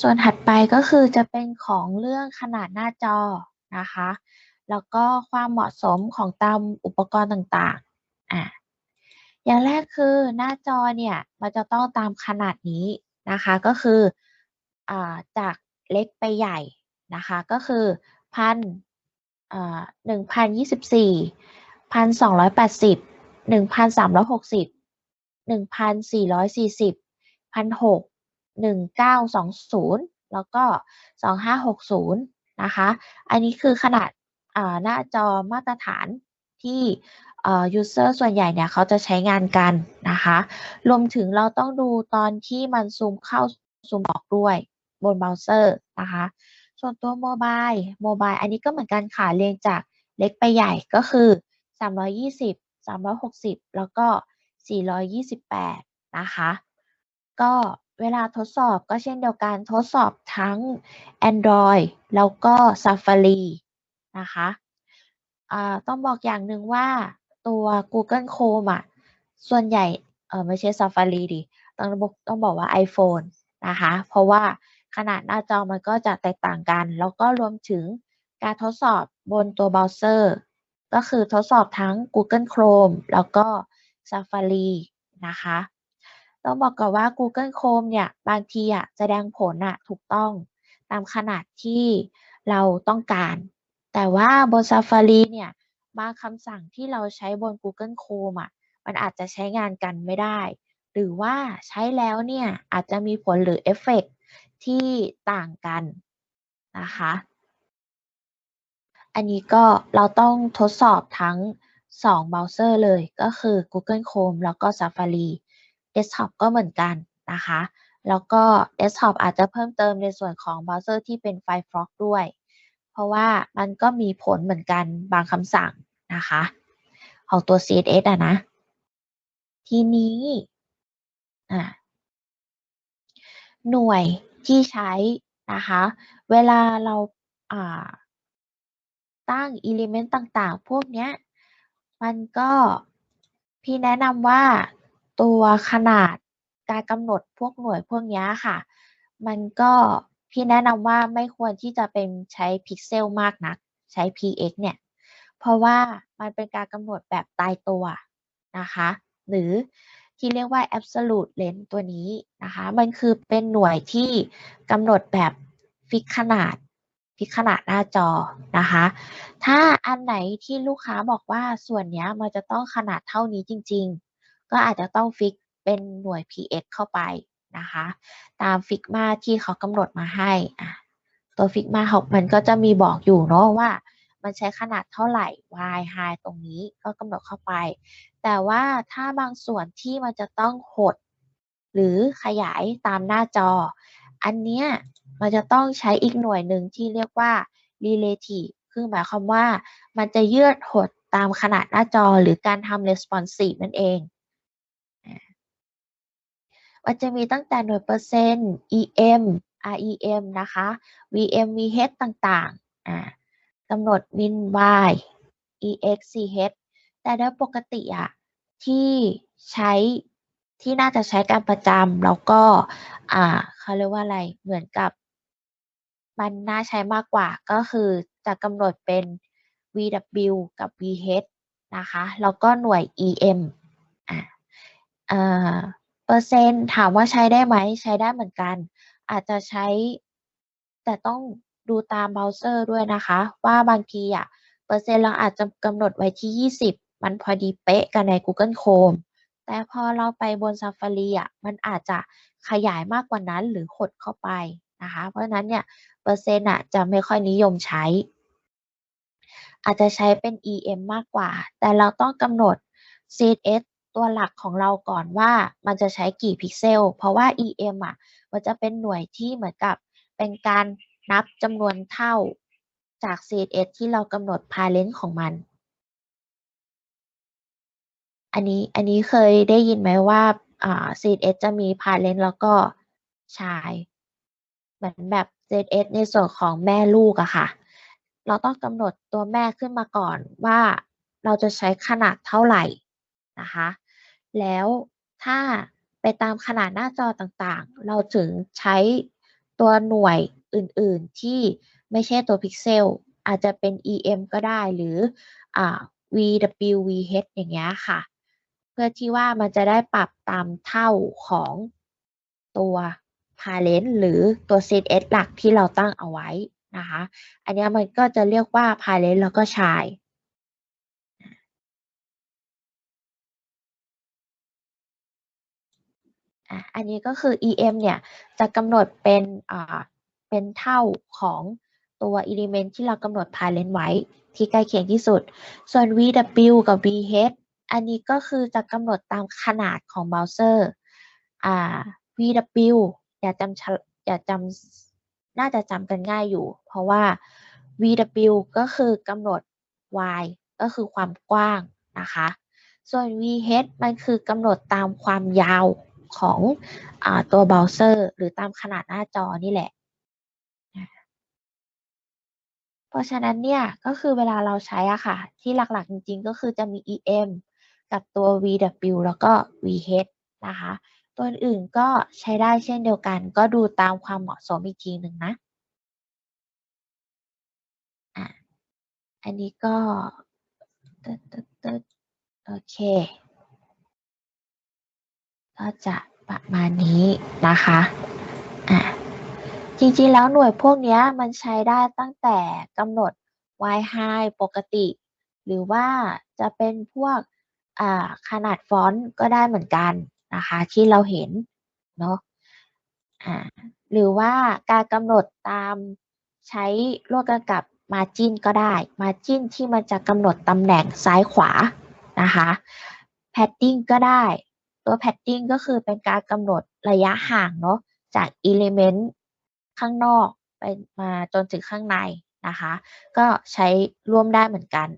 ส่วนถัดไปก็คือจะเป็นของเรื่องขนาดหน้าจอนะคะ แล้วก็ความเหมาะสมของตามอุปกรณ์ต่างๆอะอย่างแรกคือหน้าจอเนี่ยมันจะต้องตามขนาดนี้นะคะ ก็คืออ่าจากเล็กไปใหญ่นะคะ ก็คือพันอ่าหนึ่งพันยี่สิบสี่พันสองร้อยแปดสิบหนึ่งพันสามร้อยหกสิบหนึ่งพันสี่ร้อยสี่สิบพันหก หนึ่งเก้าสองศูนย์แล้วก็สองห้าหกศูนย์นะคะ อันนี้คือขนาดหน้าจอมาตรฐานที่ user ส่วนใหญ่เนี่ยเขาจะใช้งานกันนะคะ รวมถึงเราต้องดูตอนที่มันซูมเข้าซูมออกด้วยบนเบราว์เซอร์นะคะ ส่วนตัวโมบายโมบายอันนี้ก็เหมือนกันค่ะ เรียงจากเล็กไปใหญ่ก็คือ 320 360 แล้วก็ 428 นะคะ ก็ เวลาทดสอบก็เช่นเดียวกันทดสอบทั้ง Android แล้วก็ Safari นะคะต้องบอกอย่างหนึ่งว่าตัว Google Chrome อะ ส่วนใหญ่เออไม่ใช่ Safari ดิต้องบอกต้องบอกว่า iPhone นะคะ เพราะว่าขนาดหน้าจอมันก็จะแตกต่างกัน แล้วก็รวมถึงการทดสอบบนตัวเบราว์เซอร์ ก็คือทดสอบทั้ง Google Chrome แล้วก็ Safari นะคะ ต้องบอกก่อนว่า Google Chrome เนี่ยบางทีอะแสดงผลอะถูกต้องตามขนาดที่เราต้องการ แต่ว่าบน Safari เนี่ยบางคำสั่งที่เราใช้บน Google Chrome อะมันอาจจะใช้งานกันไม่ได้ หรือว่าใช้แล้วเนี่ยอาจจะมีผลหรือเอฟเฟกที่ต่างกันนะคะ อันนี้ก็เราต้องทดสอบทั้ง 2 เบราว์เซอร์เลยก็คือ Google Chrome แล้วก็ Safari Desktop ก็เหมือนกันนะคะ แล้วก็ Desktop อาจจะเพิ่มเติมในส่วนของเบราว์เซอร์ที่เป็น Firefox ด้วย เพราะว่ามันก็มีผลเหมือนกันบางคำสั่งนะคะ ของตัว CSS อะนะ ทีนี้อะหน่วยที่ใช้นะคะ เวลาเราอ่าตั้งอิเลเมนต์ต่างๆ พวกเนี้ยมันก็พี่แนะนำว่า ตัวขนาดการกำหนดพวกหน่วยพวกนี้ค่ะ มันก็พี่แนะนำว่าไม่ควรที่จะเป็นใช้พิกเซลมากนัก ใช้ px เนี่ย เพราะว่ามันเป็นการกำหนดแบบตายตัวนะคะ หรือที่เรียกว่า absolute length ตัวนี้นะคะ มันคือเป็นหน่วยที่กำหนดแบบฟิกขนาดพิกขนาดหน้าจอนะคะ ถ้าอันไหนที่ลูกค้าบอกว่าส่วนนี้มันจะต้องขนาดเท่านี้จริง ๆ ก็อาจจะต้องฟิกเป็นหน่วย px เข้าไปนะคะ ตามฟิกมาที่เขากำหนดมาให้อะตัวฟิกมาของมันก็จะมีบอกอยู่เนาะว่ามันใช้ขนาดเท่าไหร่ y high ตรงนี้ก็กำหนดเข้าไป แต่ว่าถ้าบางส่วนที่มันจะต้องหด หรือขยายตามหน้าจอ อันเนี้ยมันจะต้องใช้อีกหน่วยหนึ่งที่เรียกว่า relative คือหมายความว่ามันจะยืดหดตามขนาดหน้าจอหรือการทำ responsive นั่นเอง มันจะมีตั้งแต่หน่วยเปอร์เซ็นต์ em rem นะคะ vm vh ต่างๆกำหนด min y ex ch แต่โดยปกติอะที่ใช้ที่น่าจะใช้การประจำแล้วก็อ่าเขาเรียกว่าอะไรเหมือนกับ มันน่าใช้มากกว่าก็คือจะกำหนดเป็น VW กับ VH นะคะ แล้วก็หน่วย EM อ่า เปอร์เซ็นต์ถามว่าใช้ได้ไหม ใช้ได้เหมือนกัน อาจจะใช้แต่ต้องดูตามเบราว์เซอร์ด้วยนะคะ ว่าบางทีอะเปอร์เซ็นต์เราอาจจะกำหนดไว้ที่ 20 มันพอดีเป๊ะกันใน Google Chrome แต่พอเราไปบน Safari อะมันอาจจะขยายมากกว่านั้นหรือหดเข้าไปนะคะ เพราะฉะนั้นเนี่ยเปอร์เซ็นต์อะจะไม่ค่อยนิยมใช้ อาจจะใช้เป็น EM มากกว่า แต่เราต้องกำหนด CSS ตัวหลักของเราก่อนว่ามันจะใช้กี่พิกเซล เพราะว่า EM อะมันจะเป็นหน่วยที่เหมือนกับเป็นการนับจำนวนเท่าจาก CSS ที่เรากำหนด parent ของมัน อันนี้อันนี้เคยได้ยินไหมว่าอ่า CSS จะมี parent แล้วก็ชายเหมือนแบบ ZS ในส่วนของแม่ลูกอะค่ะ เราต้องกำหนดตัวแม่ขึ้นมาก่อนว่าเราจะใช้ขนาดเท่าไหร่นะคะ แล้วถ้าไปตามขนาดหน้าจอต่างๆ เราถึงใช้ตัวหน่วยอื่นๆที่ไม่ใช่ตัวพิกเซล อาจจะเป็น EM ก็ได้หรืออ่า VWVH อย่างเงี้ยค่ะ เพื่อที่ว่ามันจะได้ปรับตามเท่าของตัว parent หรือตัว ZS หลักที่เราตั้งเอาไว้นะคะ อันนี้มันก็จะเรียกว่า parent แล้วก็ child อะอันนี้ก็คือ EM เนี่ยจะกำหนดเป็นอ่าเป็นเท่าของตัว element ที่เรากำหนด parent ไว้ที่ใกล้เคียงที่สุด ส่วน VW กับ VH อันนี้ก็คือจะกำหนดตามขนาดของ browser อ่า VW อย่าจำอย่าจำน่าจะจำกันง่ายอยู่ เพราะว่า VW ก็คือกำหนด y ก็คือความกว้างนะคะ ส่วน VH มันคือกำหนดตามความยาว ของอตัวเบราว์เซอร์ หรือตามขนาดหน้าจอนี่แหละ เพราะฉะนั้นเนี่ยก็คือเวลาเราใช้อะค่ะ ที่หลักๆจริงๆ ก็คือจะมี EM กับตัว VW แล้วก็ VH นะคะ ตัวอื่นก็ใช้ได้เช่นเดียวกัน ก็ดูตามความเหมาะสมอีกทีหนึ่งนะอันนี้ก็โอเค ก็จะประมาณนี้นะคะอะจริงๆ แล้วหน่วยพวกนี้มันใช้ได้ตั้งแต่กำหนด y high ปกติ หรือว่าจะเป็นพวกขนาดฟอนต์ก็ได้เหมือนกันนะคะที่เราเห็นเนาะะหรือว่าการกำหนดตามใช้ร่วมกันกับ margin ก็ได้ margin ที่มันจะกำหนดตำแหน่งซ้ายขวานะคะ padding ก็ได้ ตัว padding ก็คือเป็นการกำหนดระยะห่างเนาะจาก element ข้างนอกไปมาจนถึงข้างในนะคะ ก็ใช้ร่วมได้เหมือนกัน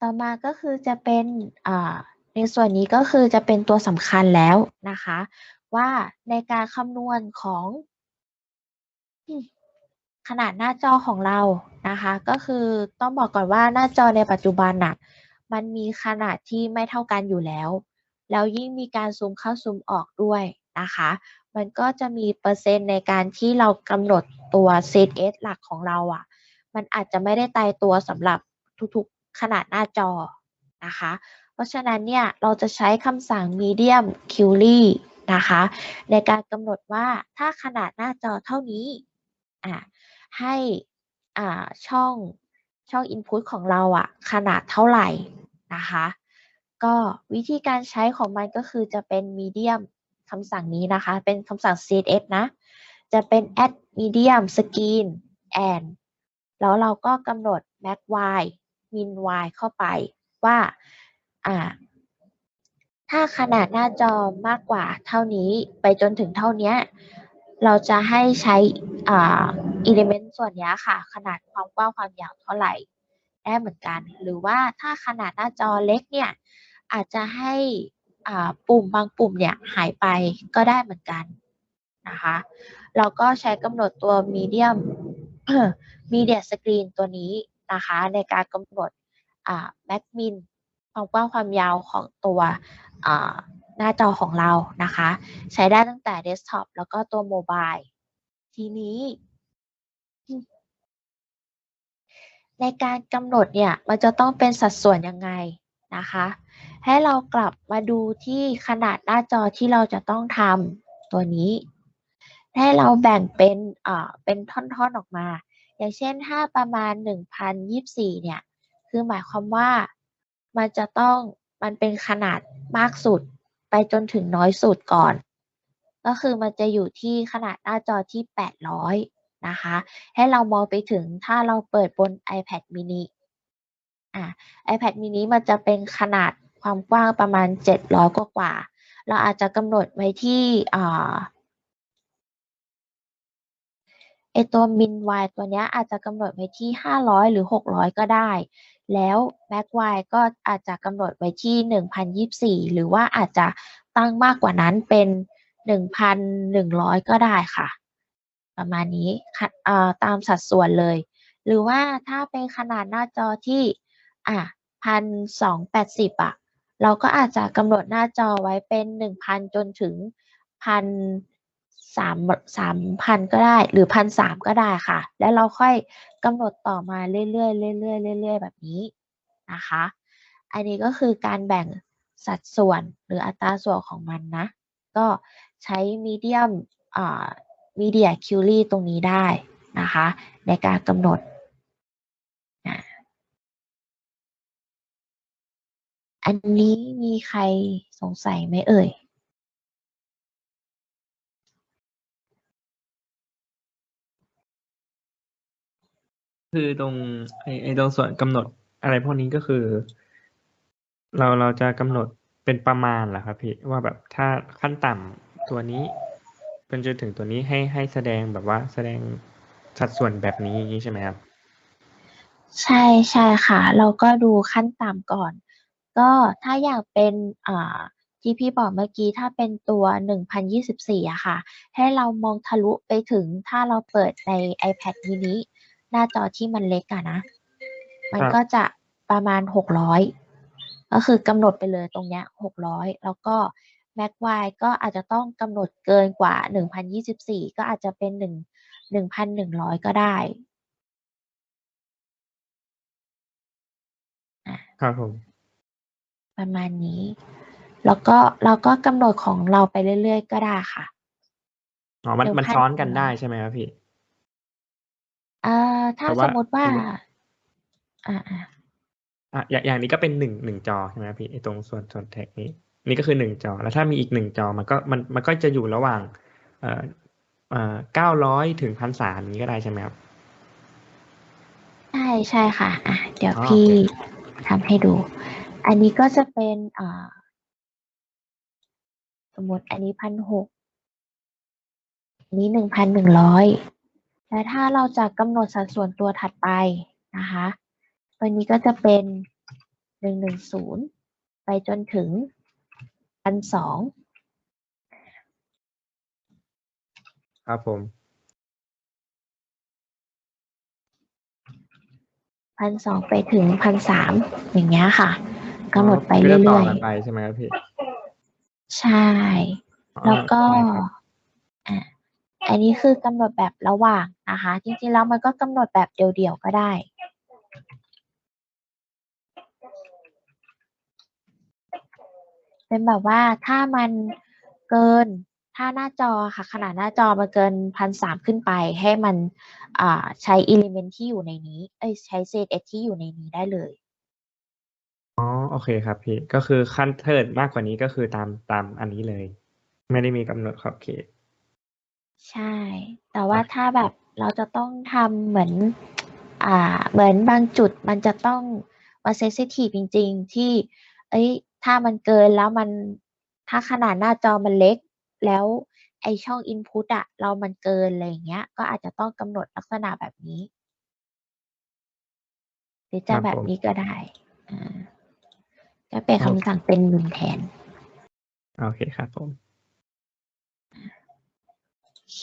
ต่อมาก็คือจะเป็นในส่วนนี้ก็คือจะเป็นตัวสำคัญแล้วนะคะ ว่าในการคำนวณของ ขนาดหน้าจอของเรานะคะ ก็คือต้องบอกก่อนว่าหน้าจอในปัจจุบันน่ะมันมีขนาดที่ไม่เท่ากันอยู่แล้ว แล้วยิ่งมีการซูมเข้าซูมออกด้วยนะคะ มันก็จะมีเปอร์เซ็นต์ในการที่เรากำหนดตัว ZS หลักของเราอะ่ะ มันอาจจะไม่ได้ตายตัวสำหรับทุกๆขนาดหน้าจอนะคะ เพราะฉะนั้นเนี่ยเราจะใช้คำสั่ง medium query นะคะ ในการกำหนดว่าถ้าขนาดหน้าจอเท่านี้อะ ให้อ่าช่องช่อง input ของเราอะขนาดเท่าไหร่นะคะ ก็วิธีการใช้ของมันก็คือจะเป็น medium คำสั่งนี้นะคะ เป็นคำสั่ง css นะ จะเป็น add medium screen and แล้วเราก็กำหนด max y min y เข้าไปว่าอ่า ถ้าขนาดหน้าจอมากกว่าเท่านี้ไปจนถึงเท่านี้ เราจะให้ใช้อ่า อิเลเมนต์ส่วนนี้ค่ะ ขนาดความกว้างความยาวเท่าไหร่ ได้เหมือนกัน หรือว่าถ้าขนาดหน้าจอเล็กเนี่ย อาจจะให้ปุ่มบางปุ่มเนี่ยหายไปก็ได้เหมือนกันนะคะเราก็ใช้กำหนดตัว medium media screen ตัวนี้นะคะในการกำหนดอ่า max min ความกว้างความยาวของตัวหน้าจอของเรานะคะ ใช้ได้ตั้งแต่เดสก์ท็อปแล้วก็ตัวโมบายทีนี้ ในการกำหนดเนี่ยมันจะต้องเป็นสัดส่วนยังไงนะคะ ให้เรากลับมาดูที่ขนาดหน้าจอที่เราจะต้องทำตัวนี้ ให้เราแบ่งเป็นอ่าเป็นท่อนๆออกมา อย่างเช่นถ้าประมาณ 1024 เนี่ย คือหมายความว่ามันจะต้องมันเป็นขนาดมากสุดไปจนถึงน้อยสุดก่อน ก็คือมันจะอยู่ที่ขนาดหน้าจอที่ 800 นะคะ ให้เรามองไปถึงถ้าเราเปิดบน iPad mini อ่า iPad mini มันจะเป็นขนาดความกว้างประมาณ 700 กว่ากว่า เราอาจจะกำหนดไว้ที่อ่าไอตัว min y ตัวนี้อาจจะกำหนดไว้ที่ 500 หรือ 600 ก็ได้ แล้ว Mac Y ก็อาจจะกำหนดไว้ที่ 1,024 หรือว่าอาจจะตั้งมากกว่านั้นเป็น 1,100 ก็ได้ค่ะ ประมาณนี้ตามสัดส่วนเลย หรือว่าถ้าเป็นขนาดหน้าจอที่อะพันสองแปดสิบอะเราก็อาจจะกำหนดหน้าจอไว้เป็นหนึ่งพันจนถึงพันสามสามพันก็ได้หรือพันสามก็ได้ค่ะ แล้วเราค่อยกำหนดต่อมาเรื่อยๆเรื่อยๆเรื่อยๆแบบนี้นะคะ อันนี้ก็คือการแบ่งสัดส่วนหรืออัตราส่วนของมันนะ ก็ใช้มีเดียมอ่า มีเดียคิวรี่ตรงนี้ได้นะคะ ในการกำหนดอันนี้มีใครสงสัยไหมเอ่ย คือตรงไอไอตรงส่วนกำหนดอะไรพวกนี้ก็คือ เราเราจะกำหนดเป็นประมาณเหรอครับพี่ ว่าแบบถ้าขั้นต่ำตัวนี้ เป็นจนถึงตัวนี้ให้ให้แสดงแบบว่าแสดงสัดส่วนแบบนี้อย่างนี้ใช่ไหมครับ ใช่ใช่ค่ะ เราก็ดูขั้นต่ำก่อน ก็ถ้าอยากเป็นอ่าที่พี่บอกเมื่อกี้ถ้าเป็นตัว 1024อะค่ะ ให้เรามองทะลุไปถึงถ้าเราเปิดใน iPad mini หน้าจอที่มันเล็กอะนะ มันครับก็จะประมาณ 600 ก็คือกำหนดไปเลยตรงเนี้ย600 แล้วก็ Mac Y ก็อาจจะต้องกำหนดเกินกว่า 1024 ก็อาจจะเป็น 1 1,100 ก็ได้ครับผมประมาณนี้ แล้วก็เราก็กำหนดของเราไปเรื่อยๆก็ได้ค่ะอ๋อมันเดี๋ยวมันขั้นซ้อนกันตอนได้ใช่ไหมครับพี่อ่าถ้าแต่สว่ามมติว่าสมมุติอ่าอ่าอะอย่างอย่างนี้ก็เป็นหนึ่งหนึ่งจอใช่ไหมครับพี่ไอตรงส่วนส่วนแท็กนี้ นี่ก็คือหนึ่งจอ แล้วถ้ามีอีกหนึ่งจอมันก็มันมันก็จะอยู่ระหว่างเอ่อเอ่อเก้าร้อยถึงพันสามนี้ก็ได้ใช่ไหมครับ ใช่ใช่ค่ะอะ เดี๋ยวอ๋อพี่โอเคทำให้ดู อันนี้ก็จะเป็นอ่าสมมติอันนี้พันหกอันนี้หนึ่งพันหนึ่งร้อยและถ้าเราจะกำหนดสัดส่วนตัวถัดไปนะคะ ตัวนี้ก็จะเป็นหนึ่งหนึ่งศูนย์ไปจนถึง พันสองครับผม พันสองไปถึงพันสามอย่างเงี้ยค่ะกำหนดไปอ๋อเรื่ก็จะต่อยกันไปใช่ไหมครับพี่ๆใช่อ๋อแล้วก็โอเคครับอะอันนี้คือกำหนดแบบระหว่างนะคะ จริงๆแล้วมันก็กำหนดแบบเดี่ยวๆก็ได้ เป็นแบบว่าถ้ามันเกินถ้าหน้าจอค่ะ ขนาดหน้าจอมันเกินพันสามขึ้นไปให้มันอ่าใช้อิเลเมนที่อยู่ในนี้เอ้ยใช้ CSS ที่อยู่ในนี้ได้เลยอ๋อโอเคครับพี่ก็คือขั้นเทิดมากกว่านี้ก็คือตามตามอันนี้เลย ไม่ได้มีกำหนดขอบเขตใช่ แต่ว่าโอเคถ้าแบบเราจะต้องทำเหมือน อ่า เหมือนบางจุดมันจะต้องมาเซสซิทีฟจริง ๆ ที่ เอ้ย ถ้ามันเกินแล้วมันถ้าขนาดหน้าจอมันเล็ก แล้วไอช่องอินพุตอะเรามันเกินอะไรอย่างเงี้ย ก็อาจจะต้องกำหนดลักษณะแบบนี้ หรือจะครับแบบผมนี้ก็ได้อ่าก็เป็นโอเคคำสั่งเป็นหนึ่งแทน โอเคครับผมโอเค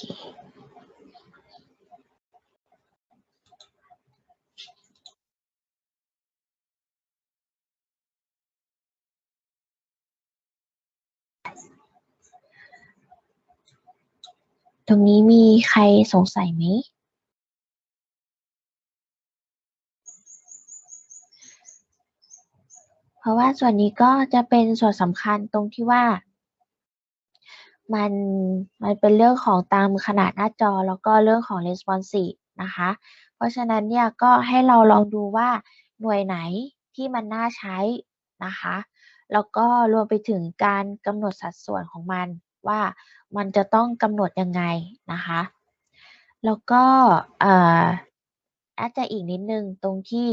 ตรงนี้มีใครสงสัยไหม เพราะว่าส่วนนี้ก็จะเป็นส่วนสำคัญตรงที่ว่า มันมันเป็นเรื่องของตามขนาดหน้าจอแล้วก็เรื่องของ responsive นะคะ เพราะฉะนั้นเนี่ยก็ให้เราลองดูว่าหน่วยไหนที่มันน่าใช้นะคะ แล้วก็รวมไปถึงการกำหนดสัดส่วนของมัน ว่ามันจะต้องกำหนดยังไงนะคะ แล้วก็อาจจะอีกนิดนึงตรงที่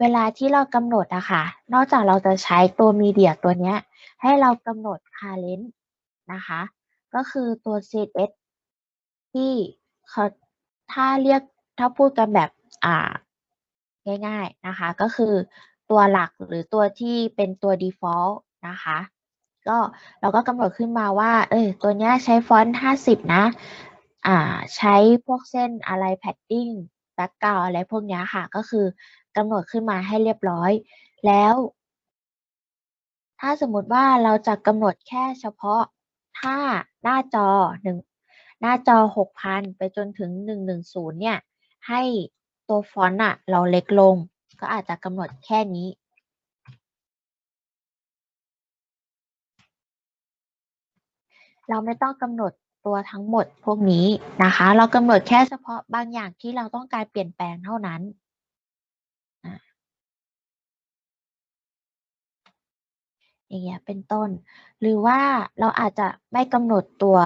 เวลาที่เรากำหนดอะค่ะ นอกจากเราจะใช้ตัวมีเดียตัวเนี้ย ให้เรากำหนด parent นะคะ ก็คือตัว CSS ที่เขาถ้าเรียกถ้าพูดกันแบบอ่าง่ายๆนะคะ ก็คือตัวหลักหรือตัวที่เป็นตัว default นะคะ ก็เราก็กำหนดขึ้นมาว่า เออตัวเนี้ยใช้ฟอนต์50นะ อ่า ใช้พวกเส้นอะไร padding background อะไรพวกนี้ค่ะ ก็คือกำหนดขึ้นมาให้เรียบร้อย แล้ว ถ้าสมมติว่าเราจะกำหนดแค่เฉพาะถ้าหน้าจอหนึ่งหน้าจอ6,000ไปจนถึง110เนี่ย ให้ตัวฟอนต์อะเราเล็กลง ก็อาจจะกำหนดแค่นี้ เราไม่ต้องกำหนดตัวทั้งหมดพวกนี้นะคะ เรากำหนดแค่เฉพาะบางอย่างที่เราต้องการเปลี่ยนแปลงเท่านั้นอย่างเงี้ยเป็นต้น หรือว่าเราอาจจะไม่กำหนดตัว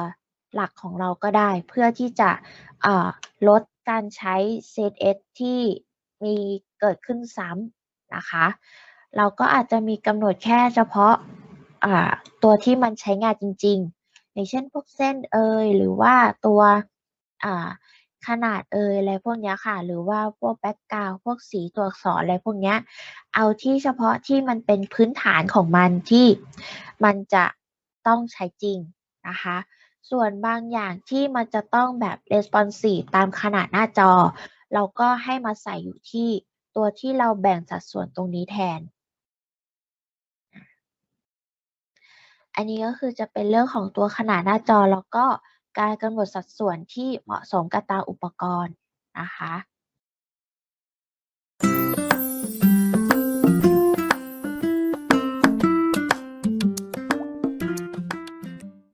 หลักของเราก็ได้ เพื่อที่จะลดการใช้ ZS ที่มีเกิดขึ้นซ้ำนะคะ เราก็อาจจะมีกำหนดแค่เฉพาะตัวที่มันใช้งานจริง ๆ อย่างเช่นพวกเส้นเอยหรือว่าตัวอ่าขนาดเอยอะไรพวกนี้ค่ะ หรือว่าพวกแบ็กกราวพวกสีตัวอักษรอะไรพวกนี้เอาที่เฉพาะที่มันเป็นพื้นฐานของมันที่มันจะต้องใช้จริงนะคะ ส่วนบางอย่างที่มันจะต้องแบบ responsive ตามขนาดหน้าจอ เราก็ให้มาใส่อยู่ที่ตัวที่เราแบ่งสัดส่วนตรงนี้แทน อันนี้ก็คือจะเป็นเรื่องของตัวขนาดหน้าจอ แล้วก็การกำหนดสัดส่วนที่เหมาะสมกับตามอุปกรณ์นะคะ